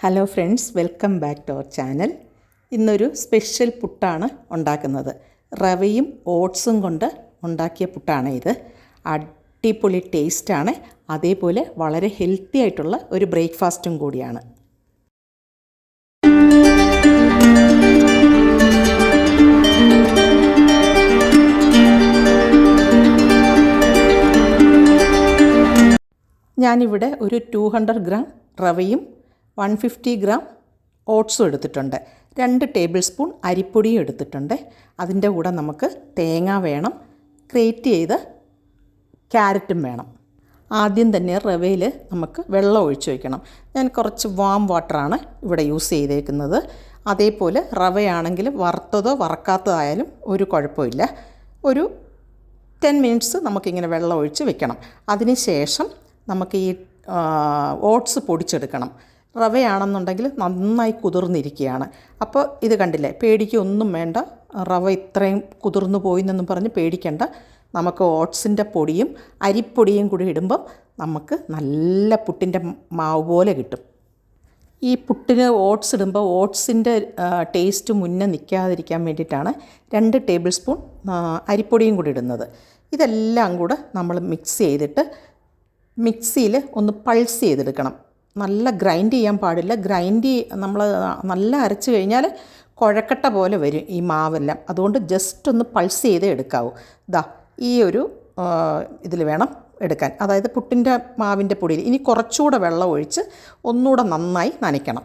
Hello friends welcome back to our channel ഇന്നൊരു special പുട്ടാണ് ഉണ്ടാക്കുന്നത്. റവയും ഓട്സും കൊണ്ട് ഉണ്ടാക്കിയ പുട്ടാണ് ഇത്. അടിപൊളി ടേസ്റ്റാണ് അതേപോലെ വളരെ ഹെൽത്തി ആയിട്ടുള്ള ഒരു ബ്രേക്ക്ഫാസ്റ്റും കൂടിയാണ്. ഞാനിവിടെ ഒരു ടു ഹൺഡ്രഡ് ഗ്രാം റവയും വൺ ഫിഫ്റ്റി ഗ്രാം ഓട്സും എടുത്തിട്ടുണ്ട്. രണ്ട് ടേബിൾ സ്പൂൺ അരിപ്പൊടിയും എടുത്തിട്ടുണ്ട്. അതിന്റെ കൂടെ നമുക്ക് തേങ്ങ വേണം. ഗ്രേറ്റ് ചെയ്ത് ക്യാരറ്റും വേണം. ആദ്യം തന്നെ റവയിൽ നമുക്ക് വെള്ളം ഒഴിച്ച് വയ്ക്കണം ഞാൻ കുറച്ച് വാം വാട്ടറാണ് ഇവിടെ യൂസ് ചെയ്തേക്കുന്നത്. അതേപോലെ റവയാണെങ്കിൽ വറുത്തതോ വറക്കാത്തതായാലും ഒരു കുഴപ്പമില്ല. ഒരു ടെൻ മിനിറ്റ്സ് നമുക്കിങ്ങനെ വെള്ളം ഒഴിച്ച് വെക്കണം. അതിന് ശേഷം നമുക്ക് ഈ ഓട്സ് പൊടിച്ചെടുക്കണം. റവയാണെന്നുണ്ടെങ്കിൽ നന്നായി കുതിർന്നിരിക്കുകയാണ്. അപ്പോൾ ഇത് കണ്ടില്ലേ? പേടിക്കൊന്നും വേണ്ട. റവ ഇത്രയും കുതിർന്നു പോയി എന്നൊന്നും പറഞ്ഞ് പേടിക്കേണ്ട. നമുക്ക് ഓട്സിന്റെ പൊടിയും അരിപ്പൊടിയും കൂടി ഇടുമ്പം നമുക്ക് നല്ല പുട്ടിന്റെ മാവ് പോലെ കിട്ടും. ഈ പുട്ടിന് ഓട്സ് ഇടുമ്പോൾ ഓട്സിന്റെ ടേസ്റ്റ് മുന്നേ നിൽക്കാതിരിക്കാൻ വേണ്ടിയിട്ടാണ് രണ്ട് ടേബിൾ സ്പൂൺ അരിപ്പൊടിയും കൂടി ഇടുന്നത്. ഇതെല്ലാം കൂടെ നമ്മൾ മിക്സ് ചെയ്തിട്ട് മിക്സിയിൽ ഒന്ന് പൾസ് ചെയ്തെടുക്കണം. നല്ല ഗ്രൈൻഡ് ചെയ്യാൻ പാടില്ല. ഗ്രൈൻഡ് നമ്മൾ നല്ല അരച്ച് കഴിഞ്ഞാൽ കുഴക്കട്ട പോലെ വരും ഈ മാവെല്ലാം. അതുകൊണ്ട് ജസ്റ്റ് ഒന്ന് പൾസ് ചെയ്തേ എടുക്കാവൂ. ദാ ഈ ഒരു ഇതിൽ വേണം എടുക്കാൻ. അതായത് പുട്ടിന്റെ മാവിന്റെ പൊടിയിൽ ഇനി കുറച്ചുകൂടെ വെള്ളം ഒഴിച്ച് ഒന്നുകൂടെ നന്നായി നനയ്ക്കണം.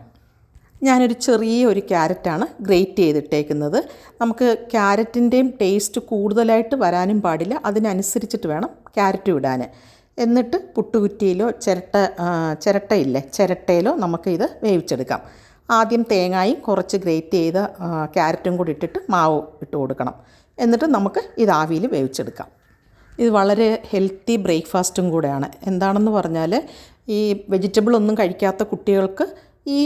ഞാനൊരു ചെറിയ ഒരു ക്യാരറ്റാണ് ഗ്രേറ്റ് ചെയ്തിട്ടേക്കുന്നത്. നമുക്ക് ക്യാരറ്റിന്റെയും ടേസ്റ്റ് കൂടുതലായിട്ട് വരാനും പാടില്ല. അതിനനുസരിച്ചിട്ട് വേണം ക്യാരറ്റ് ഇടാൻ എന്നിട്ട് പുട്ടുകുറ്റിയിലോ ചിരട്ട ചിരട്ടയില്ലേ ചിരട്ടയിലോ നമുക്ക് ഇത് വേവിച്ചെടുക്കാം. ആദ്യം തേങ്ങായും കുറച്ച് ഗ്രേറ്റ് ചെയ്ത ക്യാരറ്റും കൂടി ഇട്ടിട്ട് മാവ് ഇട്ട് കൊടുക്കണം. എന്നിട്ട് നമുക്ക് ഇത് ആവിയിൽ വേവിച്ചെടുക്കാം. ഇത് വളരെ ഹെൽത്തി ബ്രേക്ക്ഫാസ്റ്റും കൂടെയാണ്. എന്താണെന്ന് പറഞ്ഞാൽ ഈ വെജിറ്റബിൾ ഒന്നും കഴിക്കാത്ത കുട്ടികൾക്ക് ഈ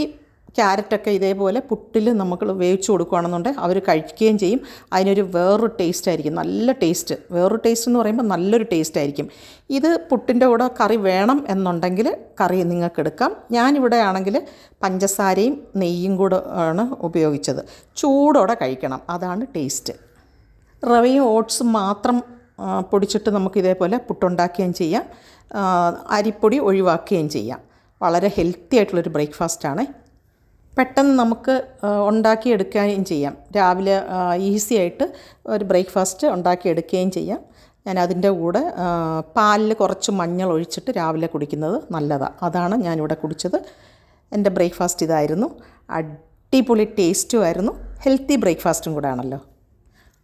ക്യാരറ്റൊക്കെ ഇതേപോലെ പുട്ടിൽ നമുക്ക് വേവിച്ച് കൊടുക്കുകയാണെന്നുണ്ടെങ്കിൽ അവർ കഴിക്കുകയും ചെയ്യും. അതിനൊരു വേറൊരു ടേസ്റ്റ് ആയിരിക്കും. നല്ല ടേസ്റ്റ് വേറൊരു ടേസ്റ്റ് എന്ന് പറയുമ്പോൾ നല്ലൊരു ടേസ്റ്റ് ആയിരിക്കും. ഇത് പുട്ടിന്റെ കൂടെ കറി വേണം എന്നുണ്ടെങ്കിൽ കറി നിങ്ങൾക്ക് എടുക്കാം. ഞാനിവിടെ ആണെങ്കിൽ പഞ്ചസാരയും നെയ്യും കൂടെ ആണ് ഉപയോഗിച്ചത്. ചൂടോടെ കഴിക്കണം. അതാണ് ടേസ്റ്റ് റവയും ഓട്സും മാത്രം പൊടിച്ചിട്ട് നമുക്ക് ഇതേപോലെ പുട്ടുണ്ടാക്കുകയും ചെയ്യാം. അരിപ്പൊടി ഒഴിവാക്കുകയും ചെയ്യാം. വളരെ ഹെൽത്തി ആയിട്ടുള്ളൊരു ബ്രേക്ക്ഫാസ്റ്റാണ് പെട്ടെന്ന് നമുക്ക് ഉണ്ടാക്കിയെടുക്കുകയും ചെയ്യാം. രാവിലെ ഈസി ആയിട്ട് ഒരു ബ്രേക്ക്ഫാസ്റ്റ് ഉണ്ടാക്കിയെടുക്കുകയും ചെയ്യാം. ഞാൻ അതിന്റെ കൂടെ പാലിൽ കുറച്ച് മഞ്ഞൾ ഒഴിച്ചിട്ട് രാവിലെ കുടിക്കുന്നത് നല്ലതാണ് അതാണ് ഞാനിവിടെ കുടിച്ചത്. എന്റെ ബ്രേക്ക്ഫാസ്റ്റ് ഇതായിരുന്നു. അടിപൊളി ടേസ്റ്റും ആയിരുന്നു. ഹെൽത്തി ബ്രേക്ക്ഫാസ്റ്റും കൂടെ ആണല്ലോ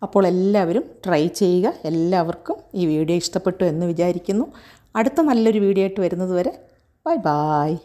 അപ്പോൾ എല്ലാവരും ട്രൈ ചെയ്യുക. എല്ലാവർക്കും ഈ വീഡിയോ ഇഷ്ടപ്പെട്ടു എന്ന് വിചാരിക്കുന്നു. അടുത്ത നല്ലൊരു വീഡിയോ ആയിട്ട് വരുന്നത് വരെ ബൈ ബായ്